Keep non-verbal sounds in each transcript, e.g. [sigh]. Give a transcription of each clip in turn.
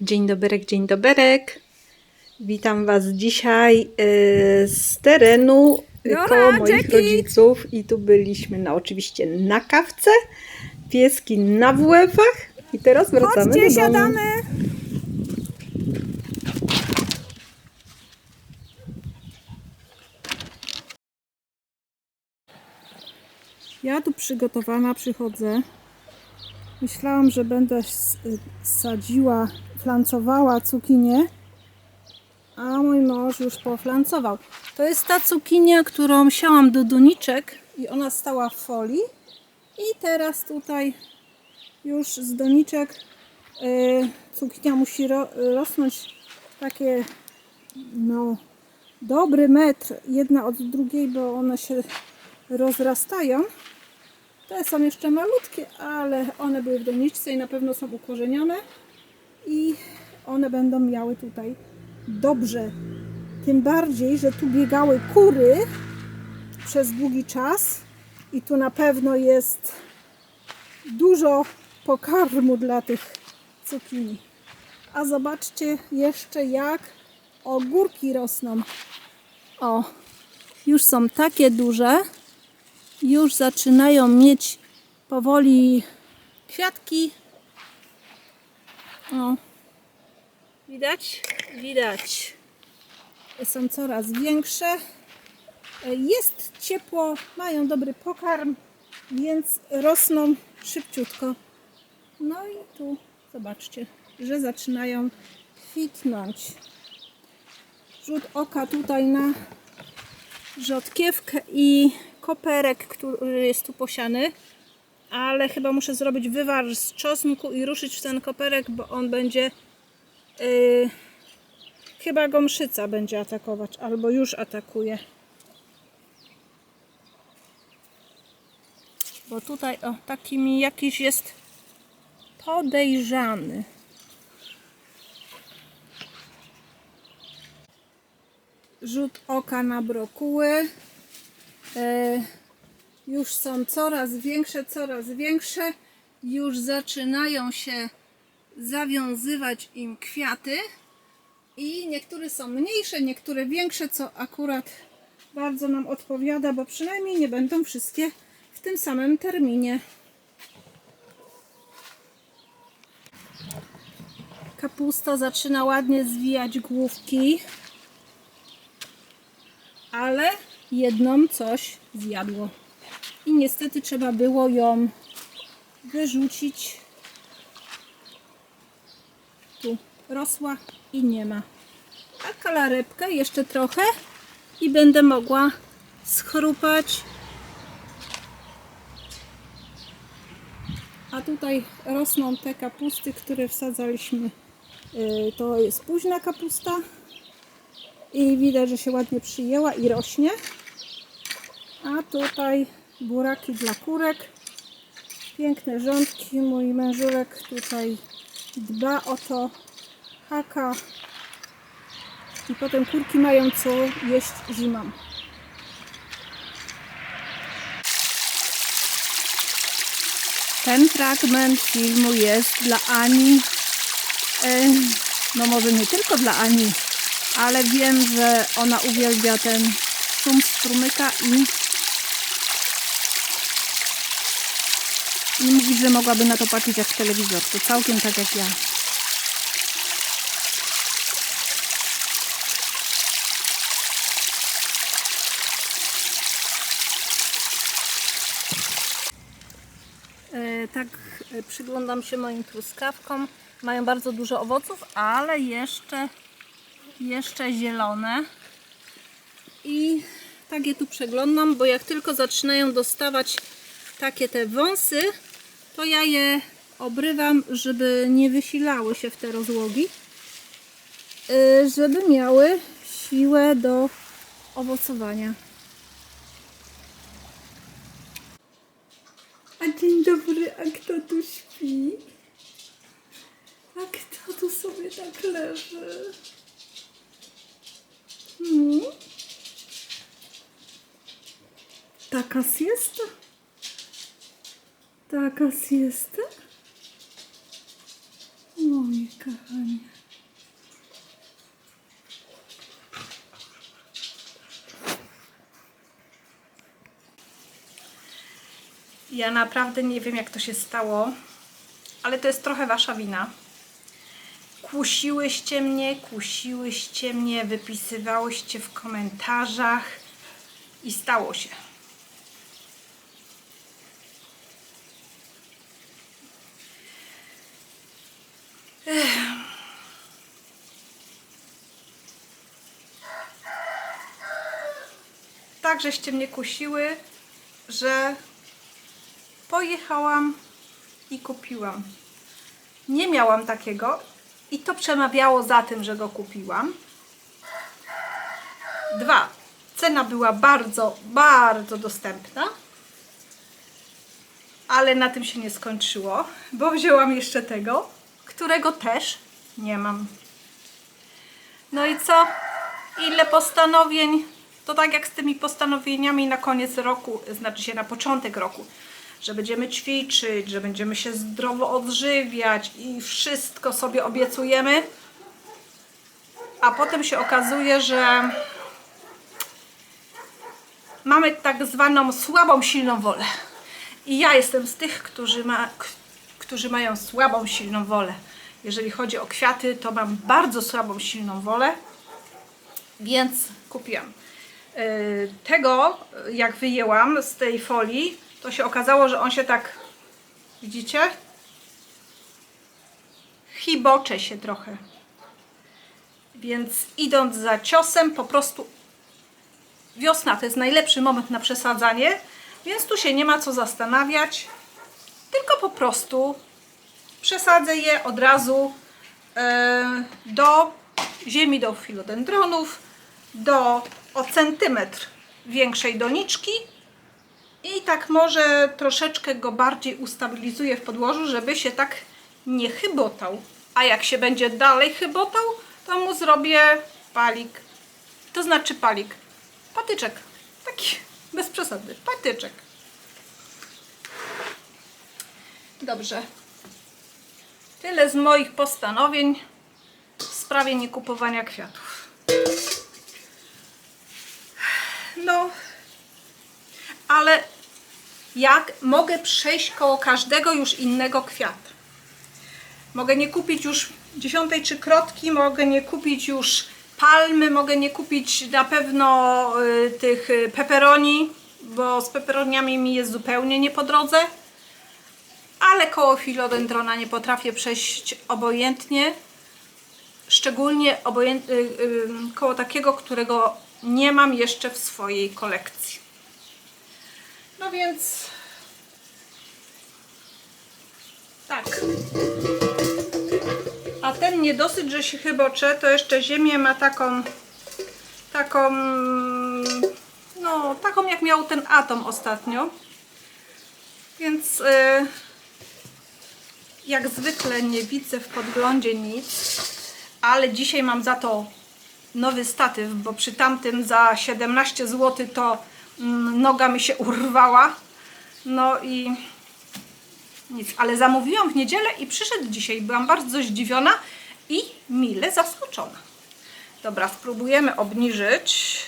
Dzień doberek, dzień doberek. Witam Was dzisiaj e, z terenu koło moich Jackie. rodziców i tu byliśmy na, oczywiście na kawce, pieski na WF-ach i teraz wracamy Chodźcie, do domu. siadamy. Ja tu przygotowana przychodzę. Myślałam, że będę s- sadziła, flancowała cukinię, a mój mąż już poflancował. To jest ta cukinia, którą siałam do doniczek i ona stała w folii. I teraz tutaj już z doniczek y, cukinia musi ro, rosnąć takie no dobry metr jedna od drugiej, bo one się rozrastają. Te są jeszcze malutkie, ale one były w doniczce i na pewno są ukorzenione i one będą miały tutaj dobrze. Tym bardziej, że tu biegały kury przez długi czas i tu na pewno jest dużo pokarmu dla tych cukinii. A zobaczcie jeszcze jak ogórki rosną. O, już są takie duże. Już zaczynają mieć powoli kwiatki. O, widać? Widać. Są coraz większe. Jest ciepło, mają dobry pokarm, więc rosną szybciutko. No i tu zobaczcie, że zaczynają kwitnąć. Rzut oka tutaj na rzodkiewkę i koperek, który jest tu posiany. Ale chyba muszę zrobić wywar z czosnku i ruszyć w ten koperek, bo on będzie yy, chyba go mszyca będzie atakować, albo już atakuje. Bo tutaj o, taki mi jakiś jest podejrzany. Rzut oka na brokuły. E, już są coraz większe, coraz większe. Już zaczynają się zawiązywać im kwiaty. I niektóre są mniejsze, niektóre większe, co akurat bardzo nam odpowiada, bo przynajmniej nie będą wszystkie w tym samym terminie. Kapusta zaczyna ładnie zwijać główki, ale jedną coś zjadło. I niestety trzeba było ją wyrzucić. Tu rosła i nie ma. A kalarepkę jeszcze trochę i będę mogła schrupać A tutaj rosną te kapusty, które wsadzaliśmy. Yy, To jest późna kapusta. I widać, że się ładnie przyjęła i rośnie. A tutaj buraki dla kurek. Piękne rządki. Mój mężurek tutaj dba o to. Haka. I potem kurki mają co jeść zimą. Ten fragment filmu jest dla Ani. E, No może nie tylko dla Ani, ale wiem, że ona uwielbia ten szum strumyka i, i mówi, że mogłaby na to patrzeć jak w telewizor. To całkiem tak jak ja. E, Tak e, przyglądam się moim truskawkom. Mają bardzo dużo owoców, ale jeszcze, jeszcze zielone. I tak je tu przeglądam, bo jak tylko zaczynają dostawać takie te wąsy, to ja je obrywam, żeby nie wysilały się w te rozłogi, e, żeby miały siłę do owocowania. A dzień dobry, a kto tu śpi? A kto tu sobie tak leży? Hmm? Taka siesta? Taka siesta? Moje kochanie. Ja naprawdę nie wiem, jak to się stało, ale to jest trochę wasza wina. Kusiłyście mnie, kusiłyście mnie, wypisywałyście w komentarzach i stało się. Tak żeście mnie kusiły, że pojechałam i kupiłam. Nie miałam takiego i to przemawiało za tym, że go kupiłam. Dwa. Cena była bardzo, bardzo dostępna. Ale na tym się nie skończyło, bo wzięłam jeszcze tego, którego też nie mam. No i co? Ile postanowień? To tak jak z tymi postanowieniami na koniec roku, znaczy się na początek roku, że będziemy ćwiczyć, że będziemy się zdrowo odżywiać i wszystko sobie obiecujemy, a potem się okazuje, że mamy tak zwaną słabą, silną wolę. I ja jestem z tych, którzy, ma, którzy mają słabą, silną wolę. Jeżeli chodzi o kwiaty, to mam bardzo słabą, silną wolę więc kupiłam. Yy, Tego, jak wyjęłam z tej folii, to się okazało, że on się tak, widzicie? Chibocze się trochę. Więc idąc za ciosem, po prostu wiosna to jest najlepszy moment na przesadzanie, więc tu się nie ma co zastanawiać, tylko po prostu przesadzę je od razu e, do ziemi, do filodendronów, do o centymetr większej doniczki i tak może troszeczkę go bardziej ustabilizuję w podłożu, żeby się tak nie chybotał. A jak się będzie dalej chybotał, to mu zrobię palik. To znaczy palik. Patyczek. Taki bez przesady. Patyczek. Dobrze. Tyle z moich postanowień w sprawie niekupowania kwiatów. No, ale jak mogę przejść koło każdego już innego kwiata? Mogę nie kupić już dziesiątej czy krotki, mogę nie kupić już palmy, mogę nie kupić na pewno y, tych y, peperoni, bo z peperoniami mi jest zupełnie nie po drodze. Ale koło filodendrona nie potrafię przejść obojętnie, szczególnie obojęt, y, y, koło takiego, którego nie mam jeszcze w swojej kolekcji. No więc tak. A ten niedosyt, że się chybocze, to jeszcze ziemię ma taką taką no, taką jak miał ten atom ostatnio. Więc y, jak zwykle nie widzę w podglądzie nic, ale dzisiaj mam za to nowy statyw, bo przy tamtym za 17 zł to mm, noga mi się urwała. No i nic, ale zamówiłam w niedzielę i przyszedł dzisiaj. Byłam bardzo zdziwiona i mile zaskoczona. Dobra, spróbujemy obniżyć,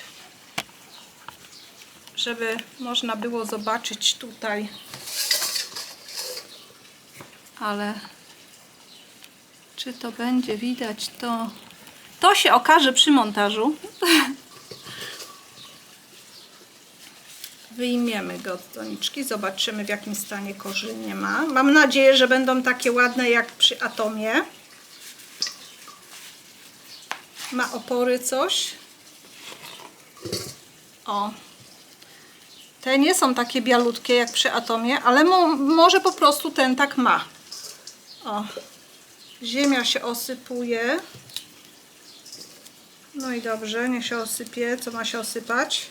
żeby można było zobaczyć tutaj. Ale czy to będzie widać, to to się okaże przy montażu. Wyjmiemy go od doniczki, zobaczymy w jakim stanie korzenie ma. Mam nadzieję, że będą takie ładne jak przy atomie. Ma opory coś. O. Te nie są takie bialutkie jak przy atomie, ale mo może po prostu ten tak ma. O. Ziemia się osypuje. No i dobrze, niech się osypie, co ma się osypać.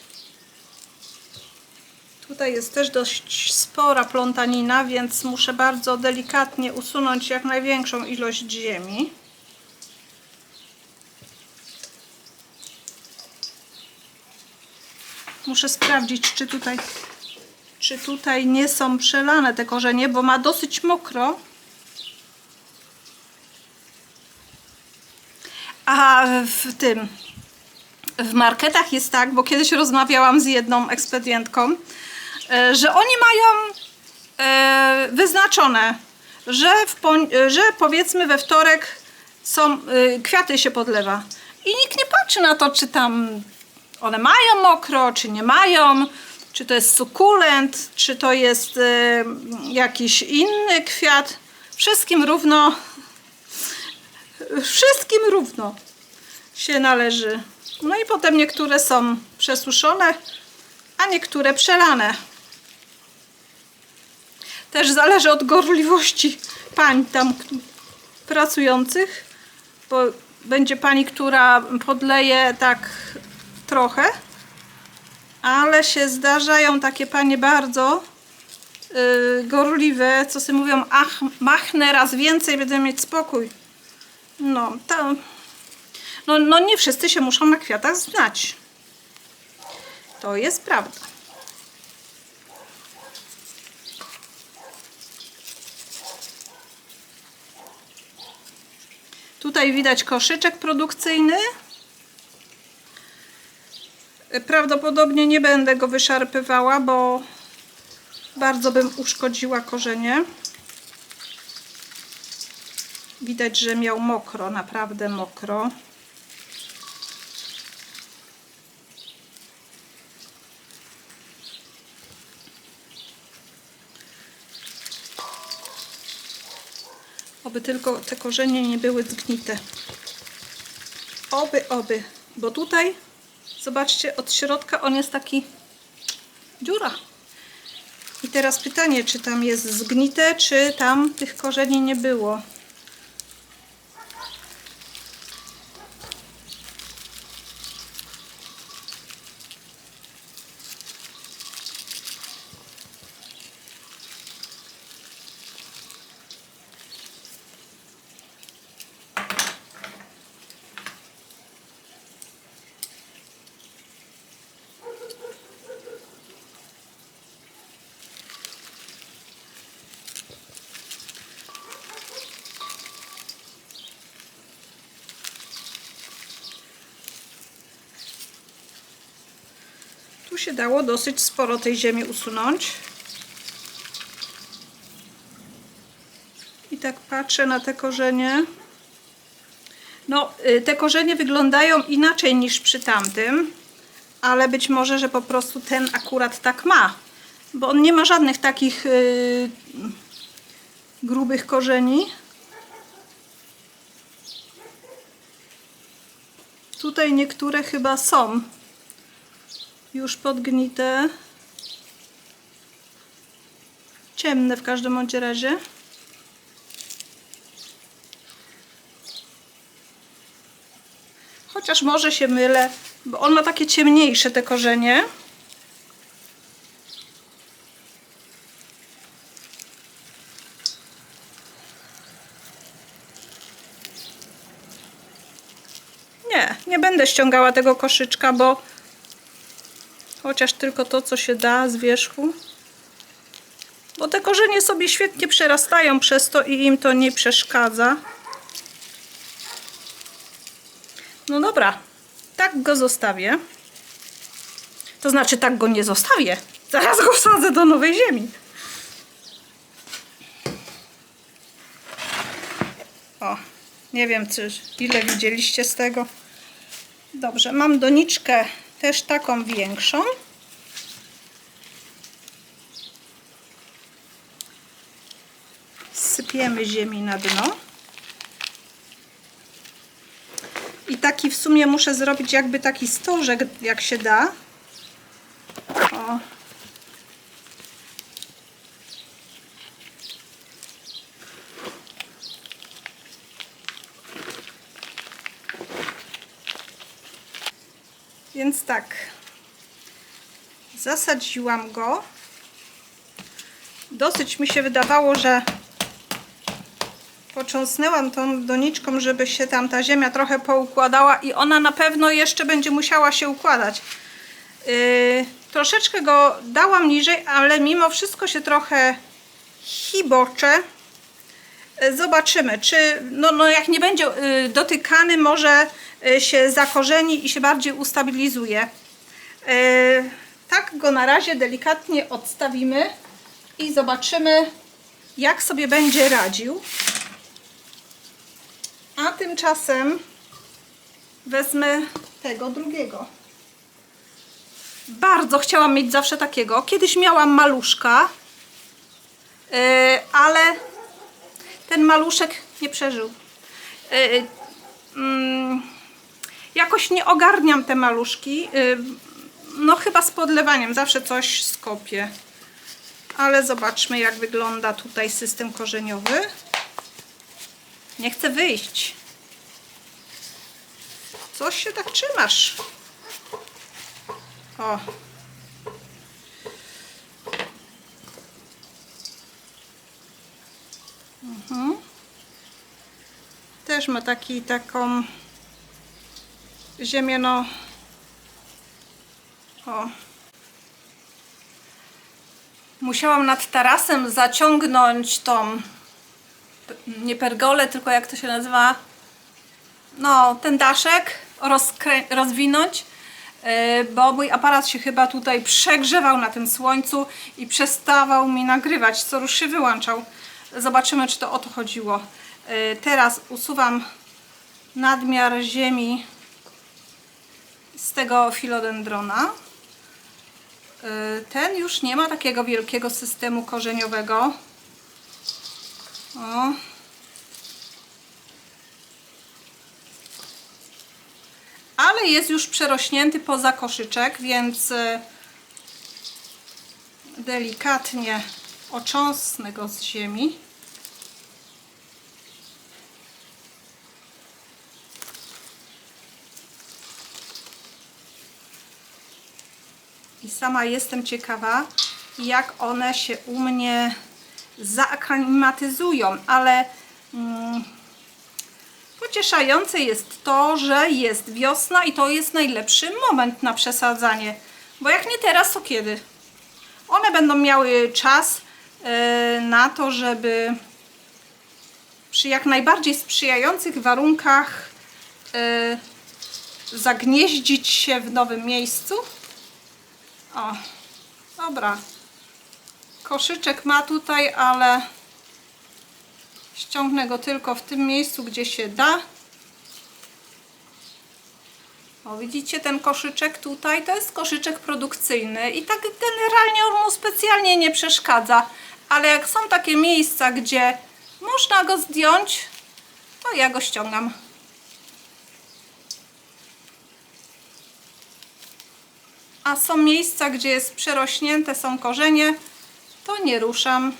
Tutaj jest też dość spora plątanina, więc muszę bardzo delikatnie usunąć jak największą ilość ziemi. Muszę sprawdzić, czy tutaj, czy tutaj nie są przelane te korzenie, bo ma dosyć mokro. A w tym w marketach jest tak, bo kiedyś rozmawiałam z jedną ekspedientką, e, że oni mają e, wyznaczone, że, że powiedzmy we wtorek są e, kwiaty się podlewa. I nikt nie patrzy na to, czy tam one mają mokro, czy nie mają, czy to jest sukulent, czy to jest jakiś inny kwiat. Wszystkim równo, wszystkim równo się należy. No i potem niektóre są przesuszone, a niektóre przelane. Też zależy od gorliwości pań tam pracujących, bo będzie pani, która podleje tak trochę, ale się zdarzają takie panie bardzo yy, gorliwe, co sobie mówią, ach, machnę raz więcej, będę mieć spokój. No, to, no, no nie wszyscy się muszą na kwiatach znać. To jest prawda. Tutaj widać koszyczek produkcyjny. Prawdopodobnie nie będę go wyszarpywała, bo bardzo bym uszkodziła korzenie. Widać, że miał mokro, naprawdę mokro. Oby tylko te korzenie nie były zgnite. Oby, oby. Bo tutaj, zobaczcie, od środka on jest taki dziura. I teraz pytanie, czy tam jest zgnite, czy tam tych korzeni nie było. Się dało dosyć sporo tej ziemi usunąć. I tak patrzę na te korzenie. No, y, te korzenie wyglądają inaczej niż przy tamtym, ale być może, że po prostu ten akurat tak ma, bo on nie ma żadnych takich y, grubych korzeni. Tutaj niektóre chyba są już podgnite. Ciemne w każdym bądź razie. Chociaż może się mylę, bo on ma takie ciemniejsze te korzenie. Nie, nie będę ściągała tego koszyczka, bo chociaż tylko to, co się da z wierzchu. Bo te korzenie sobie świetnie przerastają przez to i im to nie przeszkadza. No dobra, tak go zostawię. To znaczy, tak go nie zostawię. Zaraz go wsadzę do nowej ziemi. O, nie wiem, czy, ile widzieliście z tego. Dobrze, mam doniczkę też taką większą. Sypiemy ziemi na dno. I taki w sumie muszę zrobić jakby taki stożek, jak się da. O. Tak. Zasadziłam go. Dosyć mi się wydawało, że począsnęłam tą doniczką, żeby się tam ta ziemia trochę poukładała i ona na pewno jeszcze będzie musiała się układać. Yy, troszeczkę go dałam niżej, ale mimo wszystko się trochę hibocze. Yy, Zobaczymy, czy no, no jak nie będzie yy, dotykany, może się zakorzeni i się bardziej ustabilizuje. Yy, tak go na razie delikatnie odstawimy i zobaczymy, jak sobie będzie radził. A tymczasem wezmę tego drugiego. Bardzo chciałam mieć zawsze takiego. Kiedyś miałam maluszka, yy, ale ten maluszek nie przeżył. Jakoś nie ogarniam te maluszki. Yy, no chyba z podlewaniem, zawsze coś skopię. Ale zobaczmy jak wygląda tutaj system korzeniowy. Nie chcę wyjść. Coś się tak trzymasz. O. Mhm. Też ma taki, taką ziemię, no. O. Musiałam nad tarasem zaciągnąć tą, nie pergolę, tylko jak to się nazywa, no, ten daszek rozwinąć, yy, bo mój aparat się chyba tutaj przegrzewał na tym słońcu i przestawał mi nagrywać, co rusz się wyłączał. Zobaczymy, czy to o to chodziło. Yy, Teraz usuwam nadmiar ziemi z tego filodendrona. Yy, Ten już nie ma takiego wielkiego systemu korzeniowego. O, ale jest już przerośnięty poza koszyczek, więc e, delikatnie ocząsnę go z ziemi. Sama jestem ciekawa, jak one się u mnie zaaklimatyzują, ale mm, Pocieszające jest to, że jest wiosna i to jest najlepszy moment na przesadzanie. Bo jak nie teraz, to kiedy? One będą miały czas e, na to, żeby przy jak najbardziej sprzyjających warunkach e, zagnieździć się w nowym miejscu. O, dobra. Koszyczek ma tutaj, ale Ściągnę go tylko w tym miejscu, gdzie się da. O, widzicie ten koszyczek tutaj? To jest koszyczek produkcyjny i tak generalnie on mu specjalnie nie przeszkadza. Ale jak są takie miejsca, gdzie można go zdjąć, to ja go ściągam. A są miejsca, gdzie jest przerośnięte, są korzenie, to nie ruszam.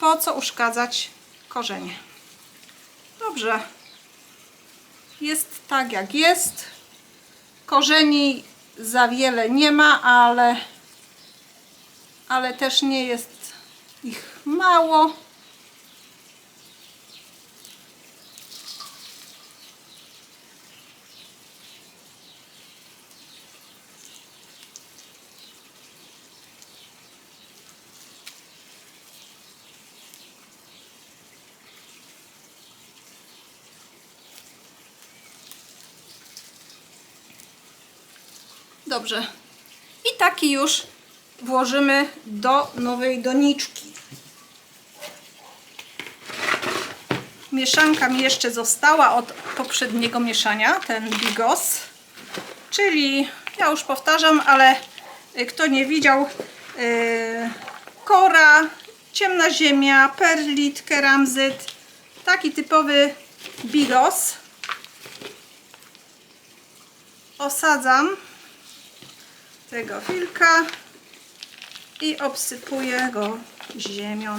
Po co uszkadzać korzenie? Dobrze. Jest tak jak jest. Korzeni za wiele nie ma, ale, ale też nie jest ich mało. Dobrze. I taki już włożymy do nowej doniczki. Mieszanka mi jeszcze została od poprzedniego mieszania, ten bigos. Czyli, ja już powtarzam, ale y, kto nie widział, yy, kora, ciemna ziemia, perlit, keramzyt, taki typowy bigos. Osadzam tego wilka i obsypuję go ziemią.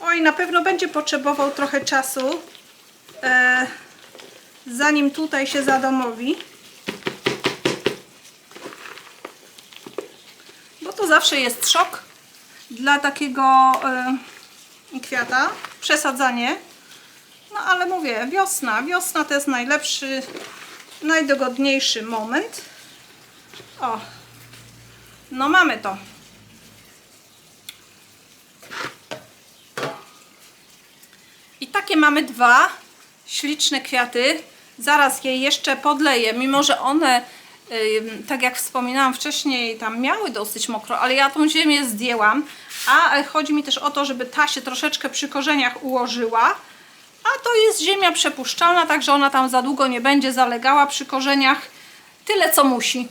Oj, na pewno będzie potrzebował trochę czasu, e, zanim tutaj się zadomowi. Bo to zawsze jest szok dla takiego e, kwiata, przesadzanie. No ale mówię, wiosna. Wiosna to jest najlepszy, najdogodniejszy moment. O, no mamy to. I takie mamy dwa śliczne kwiaty. Zaraz je jeszcze podleję, mimo że one Tak jak wspominałam wcześniej, tam miały dosyć mokro, ale ja tą ziemię zdjęłam. A chodzi mi też o to, żeby ta się troszeczkę przy korzeniach ułożyła. A to jest ziemia przepuszczalna, także ona tam za długo nie będzie zalegała przy korzeniach. Tyle co musi.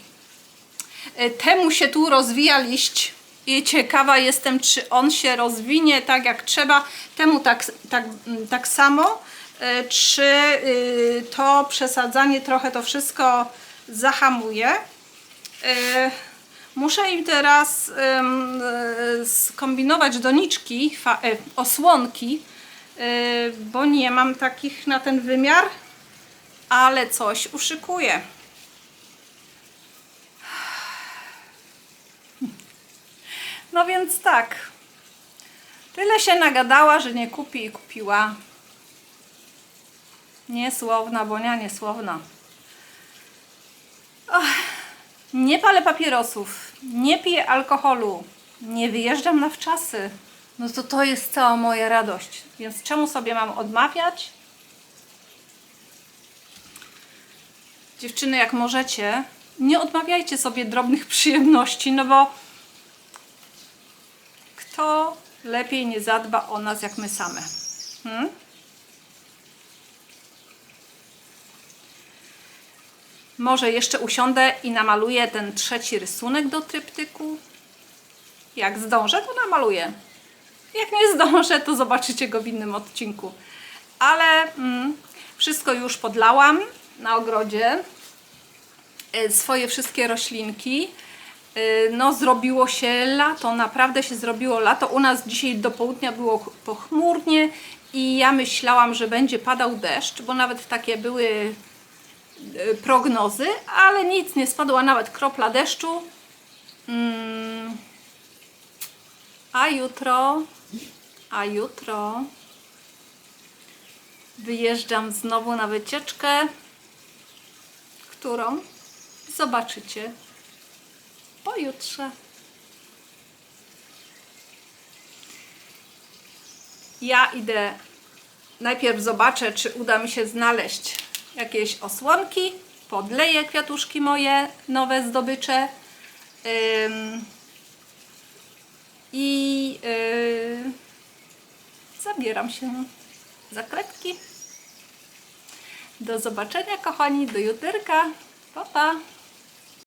E, Temu się tu rozwija liść i ciekawa jestem, czy on się rozwinie tak jak trzeba. Temu tak, tak, mm, tak samo. E, Czy y, to przesadzanie trochę to wszystko zahamuje. E, Muszę im teraz skombinować doniczki, osłonki, bo nie mam takich na ten wymiar, ale coś uszykuję. [sighs] No więc tak. Tyle się nagadała, że nie kupi i kupiła. Niesłowna, Bonia, niesłowna. Och, nie palę papierosów, nie piję alkoholu, nie wyjeżdżam na wczasy. No to to jest cała moja radość. Więc czemu sobie mam odmawiać? Dziewczyny, jak możecie, nie odmawiajcie sobie drobnych przyjemności, no bo kto lepiej nie zadba o nas jak my same? Hmm? Może jeszcze usiądę i namaluję ten trzeci rysunek do tryptyku. Jak zdążę, to namaluję. Jak nie zdążę, to zobaczycie go w innym odcinku. Ale mm, wszystko już podlałam na ogrodzie. E, Swoje wszystkie roślinki. E, No, zrobiło się lato, naprawdę się zrobiło lato. U nas dzisiaj do południa było ch- pochmurnie i ja myślałam, że będzie padał deszcz, bo nawet takie były e, prognozy, ale nic nie spadła, nawet kropla deszczu. Mm. A jutro, a jutro wyjeżdżam znowu na wycieczkę, którą zobaczycie pojutrze. Ja idę, najpierw zobaczę, czy uda mi się znaleźć jakieś osłonki, podleję kwiatuszki moje, nowe zdobycze i yy, zabieram się za kredki. Do zobaczenia kochani, do juterka. Pa, pa.